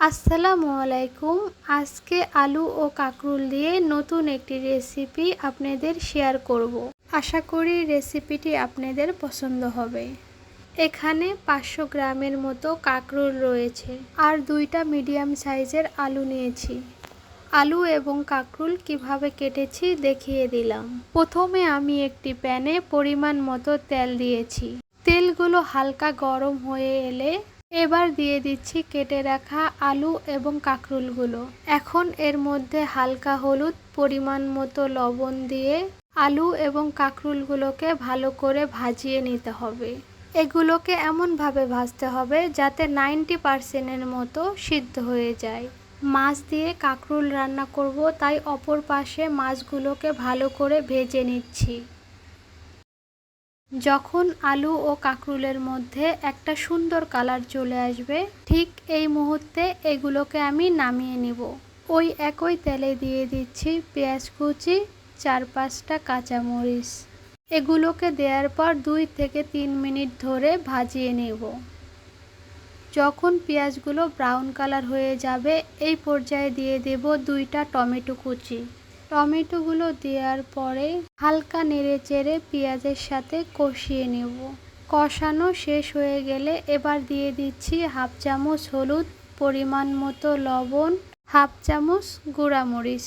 আসসালামু আলাইকুম। আজকে আলু ও কাঁকরুল দিয়ে নতুন একটি রেসিপি আপনাদের শেয়ার করব। আশা করি রেসিপিটি আপনাদের পছন্দ হবে। এখানে পাঁচশো গ্রামের মতো কাঁকরুল রয়েছে আর দুইটা মিডিয়াম সাইজের আলু নিয়েছি। আলু এবং কাঁকরুল কীভাবে কেটেছি দেখিয়ে দিলাম। প্রথমে আমি একটি প্যানে পরিমাণ মতো তেল দিয়েছি। তেলগুলো হালকা গরম হয়ে এলে এবার দিয়ে দিচ্ছি কেটে রাখা আলু এবং কাঁকরুলগুলো। এখন এর মধ্যে হালকা হলুদ পরিমাণ মতো লবণ দিয়ে আলু এবং কাঁকরুলগুলোকে ভালো করে ভাজিয়ে নিতে হবে। এগুলোকে এমনভাবে ভাজতে হবে যাতে নাইনটি পার্সেন্টের মতো সিদ্ধ হয়ে যায়। মাছ দিয়ে কাঁকরুল রান্না করব, তাই অপর পাশে মাছগুলোকে ভালো করে ভেজে নিচ্ছি। যখন আলু ও কাঁকরুলের মধ্যে একটা সুন্দর কালার চলে আসবে, ঠিক এই মুহূর্তে এগুলোকে আমি নামিয়ে নিব। ওই একই তেলে দিয়ে দিচ্ছি পেঁয়াজ কুচি, চার পাঁচটা কাঁচামরিচ। এগুলোকে দেওয়ার পর দুই থেকে তিন মিনিট ধরে ভাজিয়ে নেব। যখন পেঁয়াজগুলো ব্রাউন কালার হয়ে যাবে, এই পর্যায়ে দিয়ে দেব দুইটা টমেটো কুচি। টমেটোগুলো দেওয়ার পরে হালকা নেড়ে চেড়ে পেঁয়াজের সাথে কষিয়ে নেব। কষানো শেষ হয়ে গেলে এবার দিয়ে দিচ্ছি হাফ চামচ হলুদ পরিমাণ মতো লবণ, হাফ চামচ গুঁড়ামরিচ।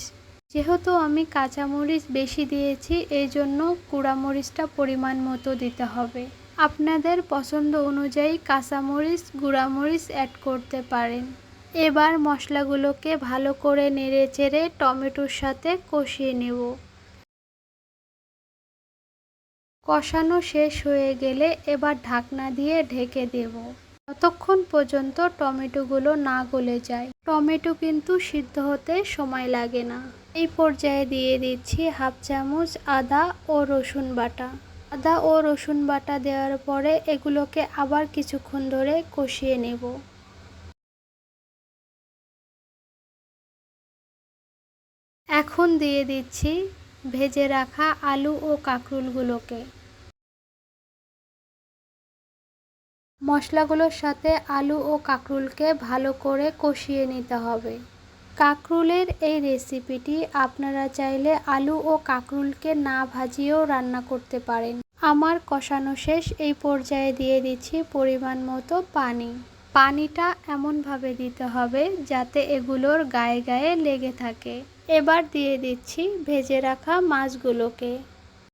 যেহেতু আমি কাঁচামরিচ বেশি দিয়েছি, এই জন্য গুঁড়ামরিচটা পরিমাণ মতো দিতে হবে। আপনাদের পছন্দ অনুযায়ী কাঁচামরিচ, গুঁড়ামরিচ অ্যাড করতে পারেন। এবার মশলাগুলোকে ভালো করে নেড়ে চেড়ে টমেটোর সাথে কষিয়ে নেব। কষানো শেষ হয়ে গেলে এবার ঢাকনা দিয়ে ঢেকে দেব। ততক্ষণ পর্যন্ত টমেটোগুলো না গলে যায়। টমেটো কিন্তু সিদ্ধ হতে সময় লাগে না। এই পর্যায়ে দিয়ে দিচ্ছি হাফ চামচ আদা ও রসুন বাটা। আদা ও রসুন বাটা দেওয়ার পরে এগুলোকে আবার কিছুক্ষণ ধরে কষিয়ে নেব। এখন দিয়ে দিচ্ছি ভেজে রাখা আলু ও কাঁকরুলগুলোকে। মশলাগুলোর সাথে আলু ও কাঁকরুলকে ভালো করে কষিয়ে নিতে হবে। কাঁকরুলের এই রেসিপিটি আপনারা চাইলে আলু ও কাঁকরুলকে না ভাজিয়েও রান্না করতে পারেন। আমার কষানো শেষ এই পর্যায়ে দিয়ে দিচ্ছি পরিমাণ মতো পানি। পানিটা এমনভাবে দিতে হবে যাতে এগুলোর গায়ে গায়ে লেগে থাকে। এবার দিয়ে দিচ্ছি ভেজে রাখা মাছগুলোকে।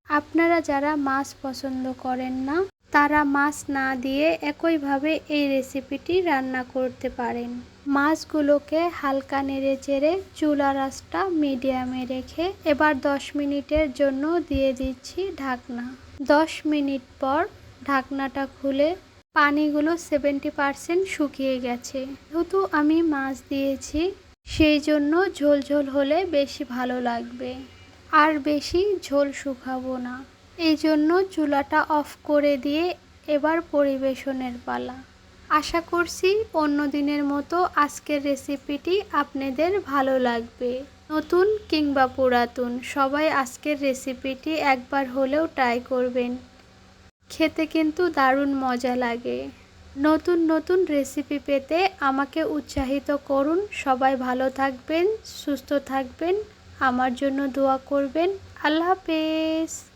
আপনারা যারা মাছ পছন্দ করেন না, তারা মাছ না দিয়ে একইভাবে এই রেসিপিটি রান্না করতে পারেন। মাছগুলোকে হালকা নেড়ে চেড়ে চুলা রাসটা মিডিয়ামে রেখে এবার দশ মিনিটের জন্য দিয়ে দিচ্ছি ঢাকনা। দশ মিনিট পর ঢাকনাটা খুলে পানিগুলো সেভেন্টি পারসেন্ট শুকিয়ে গেছে। যেহেতু আমি মাছ দিয়েছি, সেই জন্য ঝোল ঝোল হলে বেশি ভালো লাগবে। আর বেশি ঝোল শুকাবো না। এই জন্য চুলাটা অফ করে দিয়ে এবার পরিবেশনের পালা। আশা করছি অন্য দিনের মতো আজকের রেসিপিটি আপনাদের ভালো লাগবে। নতুন কিংবা পুরাতন সবাই আজকের রেসিপিটি একবার হলেও ট্রাই করবেন। খেতে কিন্তু দারুণ মজা লাগে। নতুন নতুন রেসিপি পেতে আমাকে উৎসাহিত করুন। সবাই ভালো থাকবেন, সুস্থ থাকবেন। আমার জন্য দোয়া করবেন। আল্লাহ হাফেজ।